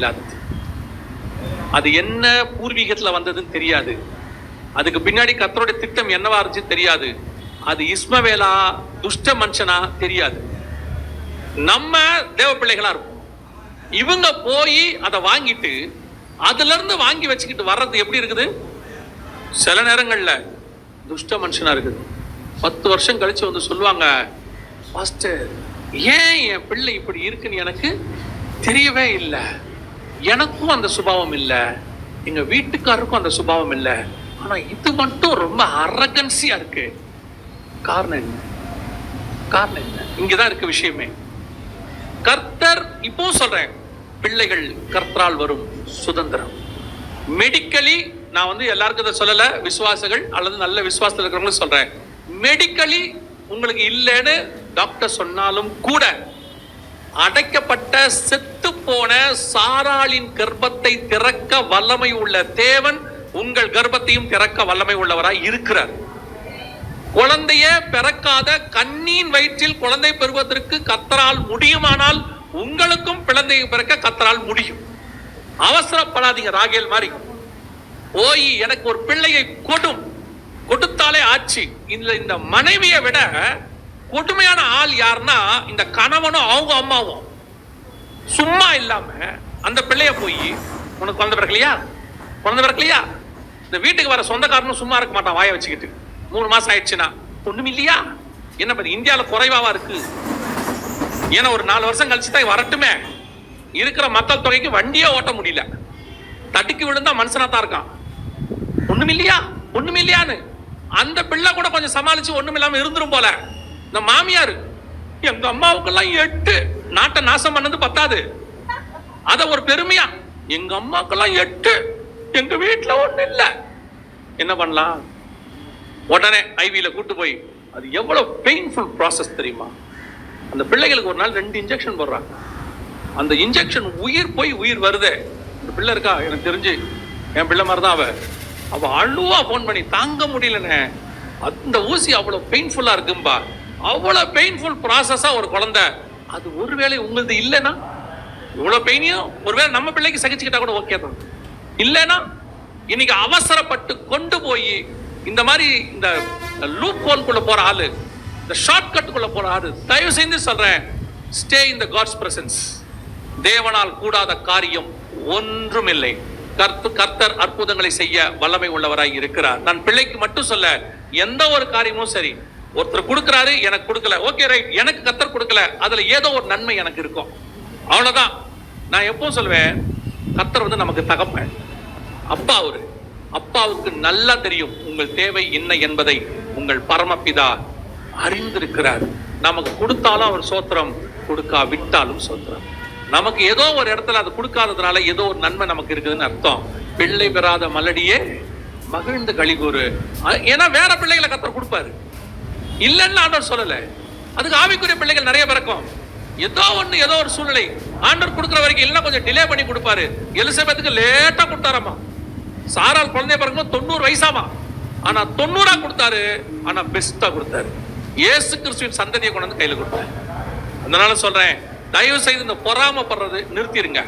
இல்லாதது. அது என்ன பூர்வீகத்துல வந்ததுன்னு தெரியாது. அதுக்கு பின்னாடி கத்தருடைய திட்டம் என்னவா இருந்துச்சு தெரியாது. அது இஸ்மவேலா துஷ்ட மனுஷனா தெரியாது. நம்ம தேவ பிள்ளைகளா இருக்கும் இவங்க போய் அதை வாங்கிட்டு அதுல இருந்து வாங்கி வச்சுக்கிட்டு வர்றது எப்படி இருக்குது? சில நேரங்கள்ல துஷ்ட மனுஷனா இருக்குது. பத்து வருஷம் கழிச்சு வந்து சொல்லுவாங்க பாஸ்டர் ஏன் என் பிள்ளை இப்படி இருக்குன்னு எனக்கு தெரியவே இல்லை. எனக்கும் அந்த சுபாவம் இல்லை. எங்க வீட்டுக்காருக்கும் அந்த சுபாவம் இல்லை. ஆனா இது மட்டும் ரொம்ப அரகன்சியா இருக்கு. காரணம் என்ன? காரணம் என்ன? இங்கதான் இருக்கு விஷயமே. கர்த்தர் இப்போ சொல்றேன். பிள்ளைகள் கர்த்தரால் வரும் சுதந்திரம். மெடிக்கலி நான் வந்து எல்லாருக்கும் இதை சொல்லல விசுவாசிகள் அல்லது நல்ல விசுவாசத்தில் இருக்கிறவங்களும் சொல்றேன். மெடிக்கலி உங்களுக்கு இல்லைன்னு டாக்டர் சொன்னாலும் கூட அடைக்கப்பட்ட செத்து போன சாராளின் கர்ப்பத்தை திறக்க வல்லமை உள்ள தேவன் உங்கள் கர்ப்பத்தையும் திறக்க வல்லமை உள்ளவராய் இருக்கிறார். குழந்தைய பிறக்காத கண்ணியின் வயிற்றில் குழந்தை பெறுவதற்கு கத்தரால் முடியுமானால் உங்களுக்கும் குழந்தை பிறக்க கத்தரால் முடியும். அவசரப்படாதீங்க ராகேல் மாதிரி. போய் எனக்கு ஒரு பிள்ளையை கொடும் கொடுத்தாலே ஆச்சு. இந்த இந்த மனைவியை விட கொடுமையான ஆள் யாருன்னா இந்த கணவனும் அவங்க அம்மாவும். சும்மா இல்லாம அந்த பிள்ளைய போய் உனக்கு குழந்தை பிறக்கலையா? குழந்தை பிறக்கலையா? இந்த வீட்டுக்கு வர சொந்தக்காரனும் சும்மா இருக்க மாட்டான் வாயை வச்சுக்கிட்டு. மூணு மாசம் ஆயிடுச்சுன்னா. ஒண்ணும் இல்லையா? என்ன பண்ணி இந்தியாவில் குறைவாவா இருக்கு? ஏன்னா ஒரு நாலு வருஷம் கழிச்சு தான் வரட்டுமே. இருக்கிற மக்கள் தொகைக்கு வண்டியே ஓட்ட முடியல. தட்டிக்கு விழுந்தா மனுஷனா தான் இருக்கான். ஒண்ணும் இல்லையா? ஒண்ணும் இல்லையான்னு? அந்த பிள்ளை கூட கொஞ்சம் சமாளிச்சு ஒண்ணும் இல்லாம இருந்துரும் போல. இந்த மாமியார் எங்க அம்மாவுக்கெல்லாம் எட்டு. நாட்டை நாசம் பண்ணது பத்தாது. அத ஒரு பெருமையா எங்க அம்மாக்கெல்லாம் எட்டு. எங்க வீட்டுல ஒண்ணு இல்ல. என்ன பண்ணலாம்? உடனே ஐவியில கூட்டு போய் அது எவ்வளவு பெயின்ஃபுல் ப்ராசஸ் தெரியுமா? அந்த பிள்ளைகளுக்கு ஒரு நாள் ரெண்டு இன்ஜெக்ஷன் போடுறாங்க. அந்த இன்ஜெக்ஷன் உயிர் போய் உயிர் வருதே. இந்த பிள்ளை இருக்கா? எனக்கு தெரிஞ்சு என் பிள்ளை மாதிரி தான் அவ. அவ அழுவா ஃபோன் பண்ணி தாங்க முடியலண்ணே அந்த ஊசி அவ்வளவு பெயின்ஃபுல்லா இருக்கும்பா. அவ்வளோ பெயின்ஃபுல் ப்ராசஸாக ஒரு குழந்தை. அது ஒருவேளை உங்களது இல்லைன்னா இவ்வளோ பெயினையும் ஒருவேளை நம்ம பிள்ளைக்கு சகிச்சுக்கிட்டா கூட ஓகே தான். இல்லைன்னா இன்னைக்கு அவசரப்பட்டு கொண்டு போய் இந்த மாதிரி இந்த லூப் ஹோல்குள்ள போகிற ஆளு இந்த ஷார்ட்கட்டுக்குள்ளே போகிற ஆள் தயவு செய்து சொல்கிறேன் stay in the God's presence தேவனால் கூடாத காரியம் ஒன்றுமில்லை. கர்த்து கர்த்தர் அற்புதங்களை செய்ய வல்லமை உள்ளவராய் இருக்கிறார். நான் பிள்ளைக்கு மட்டும் சொல்ல எந்த ஒரு காரியமும் சரி ஒருத்தர் கொடுக்கறாரு எனக்கு கொடுக்கல. ஓகே ரைட் எனக்கு கத்தர் கொடுக்கல. அதுல ஏதோ ஒரு நன்மை எனக்கு இருக்கும். அவ்வளவுதான். நான் எப்பவும் சொல்லுவேன் கத்தர் வந்து நமக்கு தகப்பன். அப்பா அவரு. அப்பாவுக்கு நல்லா தெரியும் உங்கள் தேவை என்ன என்பதை உங்கள் பரமபிதா அறிந்திருக்கிறார். நமக்கு கொடுத்தாலும் அவர் சோத்திரம் கொடுக்கா விட்டாலும் சோத்திரம். நமக்கு ஏதோ ஒரு இடத்துல அது கொடுக்காததுனால ஏதோ ஒரு நன்மை நமக்கு இருக்குதுன்னு அர்த்தம். பிள்ளை பெறாத மலடியே மகிழ்ந்து கழிகூறு ஏன்னா வேற பிள்ளைகளை கத்தர் கொடுப்பாரு. இல்லைன்னு ஆண்டவர் சொல்லல. அதுக்கு ஆவிக்குரிய பிள்ளைகள் நிறைய பிறக்கும் ஏதோ ஒண்ணு ஏதோ ஒரு சூழ்நிலை. ஆண்டவர் கொடுக்குற வரைக்கும் இல்லைன்னா கொஞ்சம் டிலே பண்ணி கொடுப்பாரு. எலிசபெத்துக்கு லேட்டா கொடுத்தாராமா. சாரால் குழந்தைய பிறக்கும் தொண்ணூறு வயசாமா. ஆனா தொண்ணூறா கொடுத்தாரு ஆனா பெஸ்டா கொடுத்தாரு. இயேசு கிறிஸ்துவின் சந்ததியை கொண்டு வந்து கையில கொடுத்தாரு. அதனால சொல்றேன் தயவு செய்து இந்த பொறாமப்படுறது நிறுத்திடுங்க